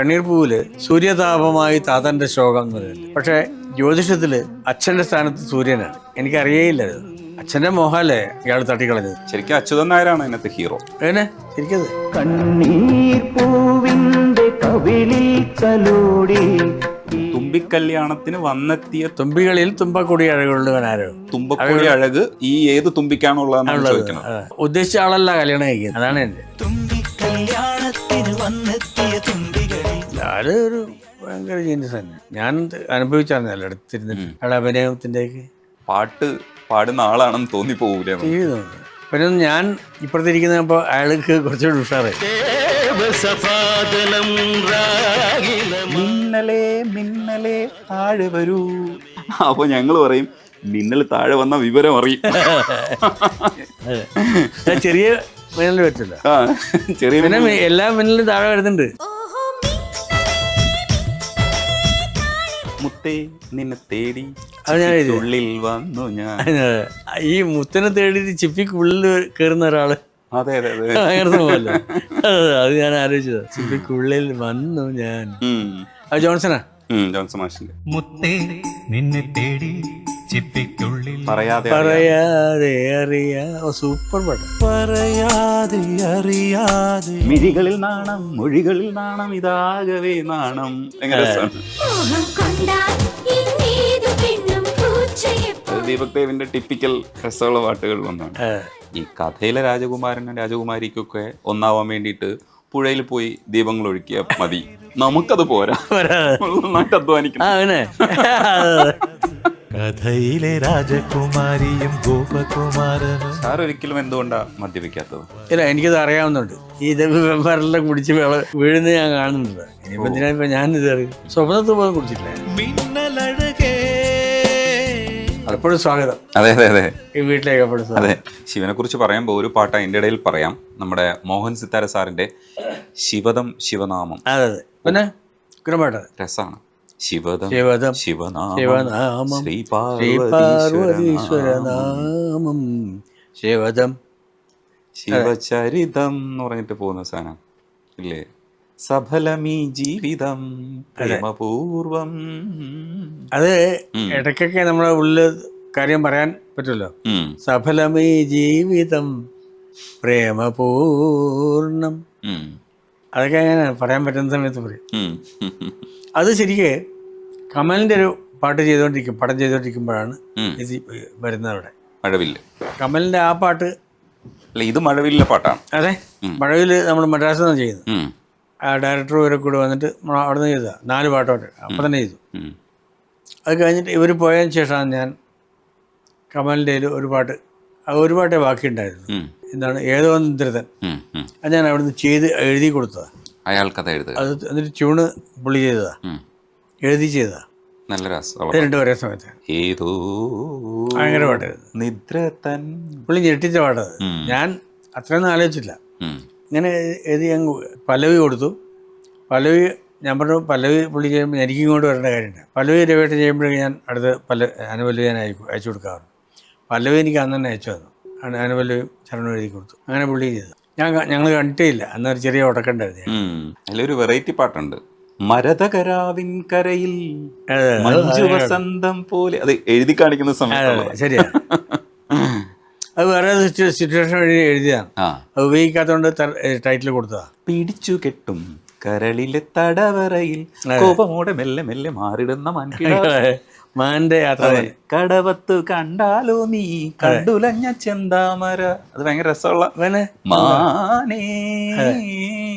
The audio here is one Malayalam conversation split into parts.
കണ്ണീർ പൂവിൽ സൂര്യതാപമായി താതന്റെ ശോകം എന്ന് പറയുന്നത്. പക്ഷേ ജ്യോതിഷത്തിൽ അച്ഛന്റെ സ്ഥാനത്ത് സൂര്യനാണ്. എനിക്കറിയേയില്ല അച്ഛന്റെ മോഹല്ലേ ഇയാൾ തട്ടിക്കളഞ്ഞത്. ശരിക്കും അച്യുതൻ നായരാണ് അതിനകത്ത് ഹീറോ? ഏനെ ശരിക്കത് കണ്ണീർ പൂവിന്റെ കവിളിൽ തലോടി തുമ്പിക്കല്യാണത്തിന് വന്നെത്തിയ തുമ്പികളിൽ തുമ്പക്കൊടി അഴകുള്ളവനാരോ തുമ്പക്കൊടി അഴക് ഈ ഏത് തുമ്പിക്കാണുള്ളതെന്നാണ് ചോദിക്കുന്നത്. അതെ. ഉദ്ദേശിച്ച ആളല്ല കല്യാണം കഴിക്കുന്നത്. അതാണ് എന്റെ കല്യാണത്തിന് ഞാൻ ഒരു ഭയങ്കര ജീനിയസ് തന്നെ. ഞാൻ അനുഭവിച്ചറിഞ്ഞല്ലോ അടുത്തിരുന്നിട്ട് അയാളുടെ അഭിനയത്തിന്റെ പാട്ട് പാടുന്ന ആളാണെന്ന് തോന്നി തോന്നിപ്പോകൂലേ പിന്നെ ഞാൻ ഇപ്പുറത്തിരിക്കുന്നപ്പോൾ അയാൾക്ക് കുറച്ചുകൂടി ഉഷാറായി. ദേവസപാദനം രാഗിലം മിന്നലേ മിന്നലേ താഴെ വരൂ. അപ്പൊ ഞങ്ങൾ പറയും മിന്നൽ താഴെ വന്ന വിവരം അറിയും. അതെ. ചെറിയ മിന്നൽ പറ്റില്ല. ആ, ചെറിയ പിന്നെ എല്ലാ മിന്നലും താഴെ വരുന്നുണ്ട്. മുത്തേ നിന്നെ തേടി അത് ഞാൻ എഴുതി. ഉള്ളിൽ വന്നു ഞാൻ. ഈ മുത്തിനെ തേടിയിട്ട് ചിപ്പിക്കുള്ളിൽ കയറുന്ന ഒരാൾ. അതെ അതെ അതെ. ഭയങ്കര സംഭവമല്ലേ. അതെ, അത് ഞാൻ ആലോചിച്ചത്. ചിപ്പിക്കുള്ളിൽ വന്നു ഞാൻ. ഉം. അത് ജോൺസണാ ഉം, ജോൺസൺ മാഷിന്റെ. മുത്തേ നിന്നെ തേടി ചിപ്പിക്കുള്ളിൽ പറയാതെ പറയാതെ അറിയാ. ഓ സൂപ്പർ പാട്ട്. പറയാതെ അറിയാതെ. മിഴികളിൽ നാണം മൊഴികളിൽ നാണം ഇതാകവേ നാണം. എങ്ങനെ രസമാണ് അത് ദീപക് ദേവിന്റെ ടിപ്പിക്കൽ രസമുള്ള പാട്ടുകളിൽ ഒന്നാണ്. ആ. ഈ കഥയിലെ രാജകുമാരനും രാജകുമാരിക്കൊക്കെ ഒന്നാവാൻ വേണ്ടിയിട്ട് പുഴയിൽ പോയി ദീപങ്ങൾ ഒഴുക്കിയാൽ മതി. നമുക്കത് പോരാ. നന്നായിട്ട് ആ അധ്വാനിക്കണം അവനെ കഥയിലെ രാജകുമാരിയും ഗോപകുമാരനും. സാർ ഒരിക്കലും എന്തുകൊണ്ടാ മദ്യപിക്കാത്തത്? ഇല്ല എനിക്കത് അറിയാവുന്നുണ്ട്. ഈ ഇത് വെമ്പാരെല്ലാം കുടിച്ച് വെള വീഴുന്ന ഞാൻ കാണുന്നുണ്ട്. ഇനിയിപ്പോ എന്തിനാ ഇപ്പൊ ഞാൻ ഇത് അറിയും സ്വപ്നത്തിൽ പോലും കുടിച്ചിട്ടില്ല. മിന്നലഴകേ. എപ്പോഴും സ്വാഗതം. അതെ അതെ അതെ. ഈ വീട്ടിലേക്ക് എപ്പോഴും സ്വാഗതം. അതെ ശിവനെ കുറിച്ച് പറയുമ്പോൾ ഒരു പാട്ട് അതിന്റെ ഇടയിൽ പറയാം. നമ്മുടെ മോഹൻ സിത്താര സാറിന്റെ ശിവദം ശിവനാമം. അതെ അതെ. പിന്നെ? രസാണ് ശിവദം ശിവദം ശിവനാമം ശിവനാമം ശ്രീ ശ്രീ പാർവതീശ്വരനാമം ശിവദം. ശിവചരിതം എന്ന് പറഞ്ഞിട്ട് പോകുന്ന സാധനം ഇല്ലേ? സഫലമീ ജീവിതം പ്രേമപൂർവം. അത് ഇടയ്ക്കൊക്കെ നമ്മുടെ ഉള്ളിൽ കാര്യം പറയാൻ പറ്റുമല്ലോ. സഫലമീ ജീവിതം പ്രേമപൂർണം. അതൊക്കെ ഞാൻ പറയാൻ പറ്റുന്ന സമയത്ത് പറയും. അത് ശരിക്ക് കമലിന്റെ ഒരു പാട്ട് ചെയ്തുകൊണ്ടിരിക്കും പടം ചെയ്തുകൊണ്ടിരിക്കുമ്പോഴാണ് ഉം. ഇത് വരുന്നത് അവിടെ മഴവില്ല്. കമലിന്റെ ആ പാട്ട് അല്ല ഇത് മഴവില്ലിലെ പാട്ടാണ്. അതെ? മഴവിൽ നമ്മൾ മദ്രാസിൽ നിന്നാണ് ചെയ്യുന്നത്. ആ ഡയറക്ടർ ഇവരെ കൂടെ വന്നിട്ട് നമ്മൾ അവിടെ നിന്ന് ചെയ്തതാണ് നാല് പാട്ടോട്ട്. അപ്പം തന്നെ ചെയ്തു. അത് കഴിഞ്ഞിട്ട് ഇവർ പോയതിന് ശേഷമാണ് ഞാൻ കമലിന്റെ ഒരു പാട്ട് ആ ഒരു പാട്ടേ ബാക്കിയുണ്ടായിരുന്നു എന്താണ് ഏതോ ഇന്ദ്രതൻ ഉം, ഉം. അത് ഞാൻ അവിടുന്ന് ചെയ്ത് എഴുതി കൊടുത്തത്. അയാൾ കഥ എഴുതുക. അത് എന്നിട്ട് ട്യൂണ് പുള്ളി ചെയ്തതാ. എഴുതി ചെയ്തതാ. നല്ല രസം രണ്ടു ഒരേ സമയത്ത്. ഏതോ ഭയങ്കര പാട്ടായിരുന്നു നിദ്ര തൻ പുള്ളി ഞെട്ടിച്ച പാട്ടത് ഞാൻ അത്രയൊന്നും ആലോചിച്ചില്ല ഇങ്ങനെ എഴുതി അങ്ങ് പലവി കൊടുത്തു. പലവി ഞാൻ പറഞ്ഞു പലവി പുള്ളി ചെയ്യുമ്പോൾ എനിക്ക് ഇങ്ങോട്ട് വരേണ്ട കാര്യമില്ല. പലവി രവേട്ട് ചെയ്യുമ്പോഴേക്കും ഞാൻ അടുത്ത് പല അനുപല്ലവി ഞാൻ അയക്കും അയച്ചു കൊടുക്കാറുണ്ട്. പലവി എനിക്ക് അന്ന് തന്നെ അയച്ചു തന്നു. അനുപല്ലവി ചരണം എഴുതി കൊടുത്തു. അങ്ങനെ പുള്ളി ചെയ്തു ഞാൻ ഞങ്ങൾ കണ്ടിട്ടില്ല. അന്നൊരു അന്ന് ഒരു ചെറിയ ഉടക്കണ്ടായിരുന്നു. അതിലൊരു വെറൈറ്റി പാട്ടുണ്ട്. മരതകരാവിൻ കരയിൽ മഞ്ജു വസന്തം പോലെ. അത് എഴുതി കാണിക്കുന്ന സമയത്ത് ശരിയാ. അത് വേറെ സിറ്റുവേഷൻ എഴുതിയതാണ്. അത് ഉപയോഗിക്കാത്തതുകൊണ്ട് ടൈറ്റിൽ കൊടുത്തതാ. പിടിച്ചു കെട്ടും. കരളിലെ തടവറയിൽ കോപമോടെ മെല്ലെ മെല്ലെ മാറിടുന്ന മൺകിടാവ് മാന്റെ യാത്ര. കടവത്ത് കണ്ടാലോ നീ കണ്ടുലഞ്ഞ ചെന്താമര. അത് ഭയങ്കര രസമുള്ള മാനേ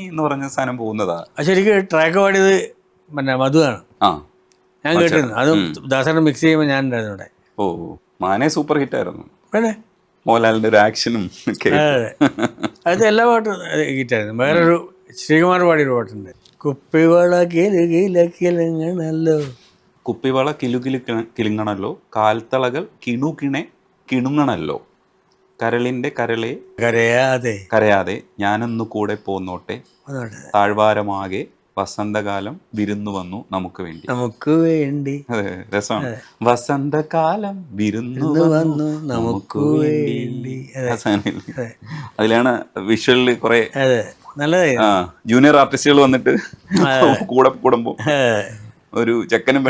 എന്ന് പറഞ്ഞ സാധനം പോകുന്നതാ. ശരിക്കും ട്രാക്ക് പാടിയത് പിന്നെ മധുവാണ്. ഞാൻ കേട്ടിരുന്നു. അതും ദാസേട്ടൻ മിക്സ് ചെയ്യുമ്പോൾ ഞാൻ ഉണ്ടായിരുന്നു ഇവിടെ. ഓ മാനെ സൂപ്പർ ഹിറ്റ് ആയിരുന്നു. പിന്നെ? മോഹൻലാലിന്റെ ഒരു ആക്ഷനും അതെല്ലാ അതെ അത്. എല്ലാ പാട്ടും ഹിറ്റായിരുന്നു വേറൊരു ശ്രീകുമാർ പാടിയൊരു പാട്ടുണ്ട്. കുപ്പിവള കിലുകില കിലുങ്ങണല്ലോ കുപ്പിവള കിലുകിലു കിലുങ്ങണല്ലോ. കാൽത്തളകൾ കിണുകിണെ കിണുങ്ങണല്ലോ. കരളിന്റെ കരളെ കരയാതെ. കരയാതെ ഞാനൊന്നു കൂടെ പോന്നോട്ടെ. താഴ്വാരമാകെ വസന്തകാലം വിരുന്നു വന്നു നമുക്ക് വേണ്ടി. നമുക്ക് വേണ്ടി. രസമാണ്. വസന്തകാലം വിരുന്നു വന്നു നമുക്ക് വേണ്ടി? അതിലാണ് വിഷ്വലിൽ കുറെ ആ ജൂനിയർ ആർട്ടിസ്റ്റുകൾ വന്നിട്ട് കൂടെ കൂടുമ്പോ ഒരു ചെക്കനും.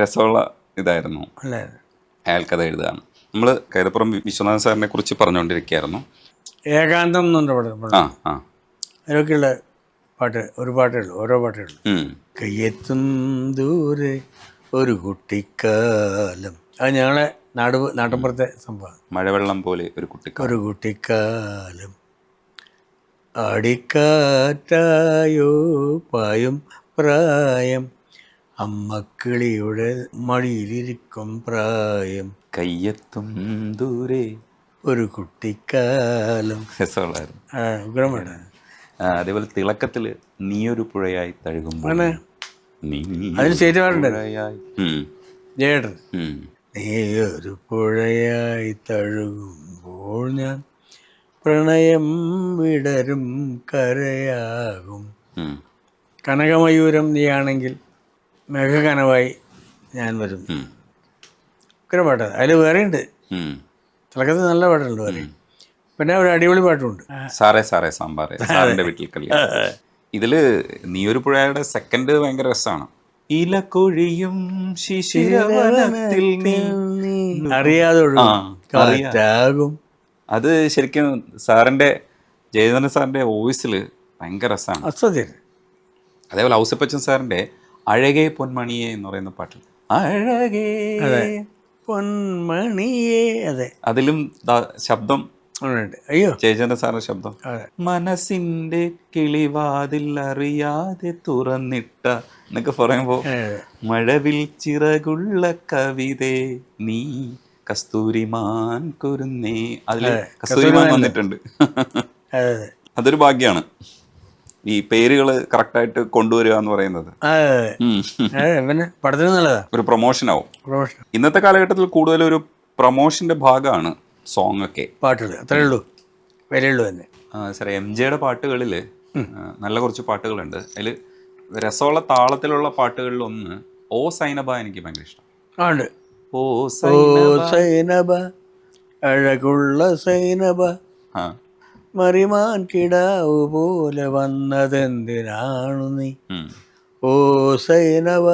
രസമുള്ള ഇതായിരുന്നു. അയാൾക്കഥ അയാൾ കഥ എഴുതുകയാണ് നമ്മൾ കൈതപ്പുറം വിശ്വനാഥൻ സാറിനെ കുറിച്ച് പറഞ്ഞുകൊണ്ടിരിക്കുകയായിരുന്നു ഏകാന്തം എന്നുണ്ട് പടം ആ ആ. അതിലൊക്കെയുള്ള പാട്ട് ഒരു പാട്ടേ ഉള്ളൂ ഓരോ പാട്ടേ ഉള്ളൂ. കയ്യെത്തും ദൂരെ ഒരു കുട്ടിക്കാലം. അത് ഞങ്ങളെ നാട് നാട്ടിൻപുറത്തെ സംഭവം മഴവെള്ളം പോലെ ഒരു കുട്ടിക്കാലം. ഒരു കുട്ടിക്കാലം. ആടിക്കാറ്റായോ പായും പ്രായം. അമ്മക്കിളിയുടെ മടിയിലിരിക്കും പ്രായം. കയ്യെത്തും ദൂരെ. ഒരു കുട്ടിക്കാലം. രസമുള്ളായിരുന്നു ആ, ഉഗ്രമാണ് ആ, അതേപോലെ തിളക്കത്തിൽ നീയൊരു പുഴയായി തഴുകുമ്പോൾ ആണ്. നീ അതിന് സ്റ്റേറ്റ് പാടുണ്ട്. പുഴയായി. ഉം, ജേട്ടൻ. ഉം. നീ ഒരു പുഴയായി തഴുകുമ്പോൾ ഞാൻ പ്രണയം വിടരും കരയാകും. കനകമയൂരം നീയാണെങ്കിൽ മേഘകനവായി ഞാൻ വരും. ഒക്കെ പാട്ട്. അതിൽ വേറെ ഉണ്ട് ഉം. തിളക്കത്തിൽ നല്ല പാട്ടുണ്ട് വേറെ. പിന്നെ ഒരു അടിപൊളി പാട്ടുമുണ്ട് സാറേ സാറേ സാമ്പാറേ. സാറിന്റെ വീട്ടിൽ കല്യാണം. ഇതിൽ നീയൊരു പുഴയുടെ സെക്കൻഡ് ഭയങ്കര രസമാണ്. ഇലക്കൊഴിയും ശിശിരവനത്തിൽ നീ അറിയാതെ. കാറ്റാകും. അത് ശരിക്കും സാറിന്റെ ജയചന്ദ്രൻ സാറിന്റെ വോയിസിൽ ഭയങ്കര രസമാണ്. അതേപോലെ ഔസപ്പച്ചൻ സാറിന്റെ അഴകേ പൊന്മണിയെ എന്ന് പറയുന്ന പാട്ട് അഴകേ പൊന്മണിയേ അതെ. അതിലും ശബ്ദം. അയ്യോ. ജയചന്ദ്രൻ സാറിന്റെ ശബ്ദം. മനസ്സിന്റെ കിളിവാതിൽ അറിയാതെ തുറന്നിട്ട എന്നൊക്കെ പറയുമ്പോ മഴവിൽ ചിറകുള്ള കവിതേ നീ കസ്തൂരിമാൻ കുരുന്നേ. അതിൽ കസ്തൂരിമാൻ വന്നിട്ടുണ്ട്. അതെ അതെ. അതൊരു ഭാഗ്യാണ്. ഈ പേരുകൾ കറക്റ്റായിട്ട് കൊണ്ടുവരിക എന്ന് പറയുന്നത്. പിന്നെ നല്ലതാ. ഒരു പ്രൊമോഷൻ ആവും. ഇന്നത്തെ കാലഘട്ടത്തിൽ കൂടുതൽ ഒരു പ്രൊമോഷന്റെ ഭാഗമാണ് സോങ് ഒക്കെ. പാട്ടുകൾ അത്രേ ഉള്ളൂ. വിലയുള്ളൂ തന്നെ. സാറേ എം ജെയുടെ പാട്ടുകളിൽ നല്ല കുറച്ച് പാട്ടുകളുണ്ട്. അതിൽ രസമുള്ള താളത്തിലുള്ള പാട്ടുകളിൽ ഒന്ന് ഓ സൈനബ എനിക്ക് ഭയങ്കര ഇഷ്ടം. ആ ഉണ്ട്. ഓ സൈനബ. അഴകുള്ള സൈനബ. മറിമാൻ കിടാവ് പോലെ വന്നതെന്തിനാണു നീ? ഓ സൈനബ.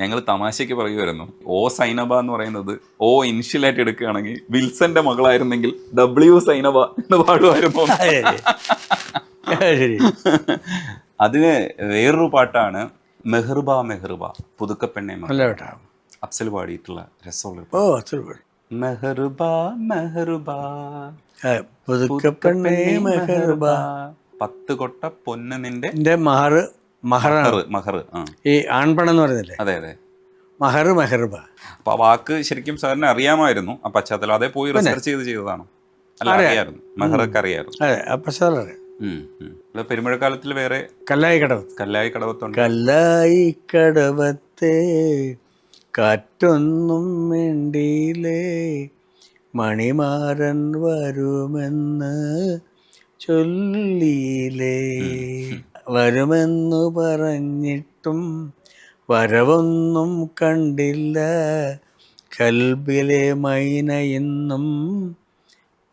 ഞങ്ങൾ തമാശയ്ക്ക് പറയുമായിരുന്നു ഓ സൈനബ എന്ന് പറയുന്നത് ഓ ഇനിഷ്യലായിട്ട് എടുക്കുകയാണെങ്കിൽ വിൽസന്റെ മകളായിരുന്നെങ്കിൽ ഡബ്ല്യു സൈനബ എന്ന് പാടുമായിരുന്നു. അതിന് വേറൊരു പാട്ടാണ് മെഹ്റുബ മെഹ്റുബ പുതുക്കപ്പെണ്ണെ കേട്ടാ. അഫ്സൽ പാടിയിട്ടുള്ള രസമുള്ള ഓ അഫ്സൽ പാടി മെഹർബ മെഹർബ പുതുക്കപ്പെണ്ണേ മെഹർബ പത്ത് കൊട്ട പൊന്ന് നിന്റെ മഹറാണ് മഹർ മഹർ ഈ ആൺപണം എന്ന് പറയുന്നില്ലേ? അതെ അതെ. മഹർ മെഹർബ അപ്പൊ വാക്ക് ശരിക്കും സാറിന് അറിയാമായിരുന്നു. ആ പശ്ചാത്തലം അതേ പോയി റിസർച്ച് ചെയ്ത് ചെയ്തതാണോ. അല്ല അറിയായിരുന്നു. മെഹറൊക്കെ അറിയായിരുന്നു. അതെ അപ്പൊ ഉം. അല്ല, പെരുമഴക്കാലത്തിൽ വേറെ കല്ലായി കടവത്ത് കല്ലായി കടവത്തുണ്ട് കല്ലായി കടവത്തെ കാറ്റൊന്നും വേണ്ടിയില്ലേ മണിമാരൻ വരുമെന്ന് ചൊല്ലിയിലേ വരുമെന്നു പറഞ്ഞിട്ടും വരവൊന്നും കണ്ടില്ല. കൽബിലെ മൈനയെന്നും ഇന്നും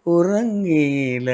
ഉറങ്ങിയില്ല.